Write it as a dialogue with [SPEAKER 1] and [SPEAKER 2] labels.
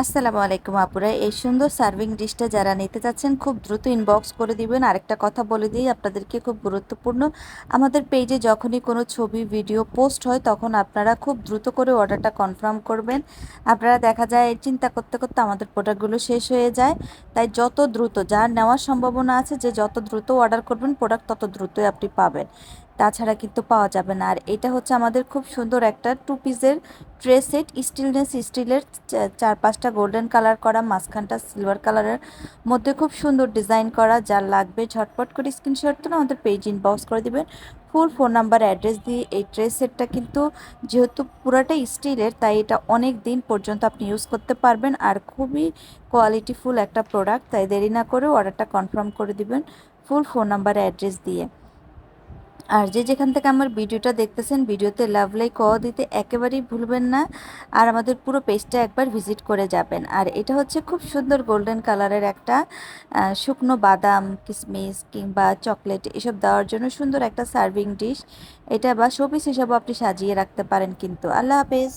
[SPEAKER 1] আসসালামু আলাইকুম আপুরা। এই সুন্দর সার্ভিং ডিশটা যারা নিতে চাচ্ছেন, খুব দ্রুত ইনবক্স করে দিবেন। আরেকটা কথা বলে দিই, আপনাদেরকে খুব গুরুত্বপূর্ণ। আমাদের পেজে যখনই কোনো ছবি ভিডিও পোস্ট হয়, তখন আপনারা খুব দ্রুত করে অর্ডারটা কনফার্ম করবেন। আপনারা দেখা যায়, চিন্তা করতে করতে আমাদের প্রোডাক্টগুলো শেষ হয়ে যায়। তাই যত দ্রুত, যার নেওয়ার সম্ভাবনা আছে যে যত দ্রুত অর্ডার করবেন প্রোডাক্ট তত দ্রুতই আপনি পাবেন। তাছাড়া কিন্তু পাওয়া যাবে না। আর এটা হচ্ছে আমাদের খুব সুন্দর একটা টু পিসের ট্রে সেট স্টিলনেস স্টিলের চার পাঁচটা গোল্ডেন কালার করা, মাঝখানটা সিলভার কালারের মধ্যে খুব সুন্দর ডিজাইন করা, যা লাগবে ঝটপট করে স্ক্রিনশট তুলে আমাদের পেজ ইনবক্স করে দিবেন। ফুল ফোন নাম্বার অ্যাড্রেস দিয়ে এই ট্রে সেটটা কিন্তু যেহেতু পুরাটাই স্টিলের তাই এটা অনেক দিন পর্যন্ত আপনি ইউজ করতে পারবেন। আর খুবই কোয়ালিটিফুল একটা প্রোডাক্ট তাই দেরি না করে অর্ডারটা কনফার্ম করে দিবেন ফুল ফোন নাম্বার অ্যাড্রেস দিয়ে। আর যে যেখান থেকে আমার ভিডিওটা দেখতেছেন, ভিডিওতে লাভ লাইক ক দিতে একেবারেই ভুলবেন না। আর আমাদের পুরো পেজটা একবার ভিজিট করে যাবেন। আর এটা হচ্ছে খুব সুন্দর গোল্ডেন কালারের একটা শুকনো বাদাম, কিসমিস কিংবা চকলেট এসব দেওয়ার জন্য সুন্দর একটা সার্ভিং ডিশ এটা বা শোপিস হিসাবেও আপনি সাজিয়ে রাখতে পারেন কিন্তু। আল্লাহ হাফেজ।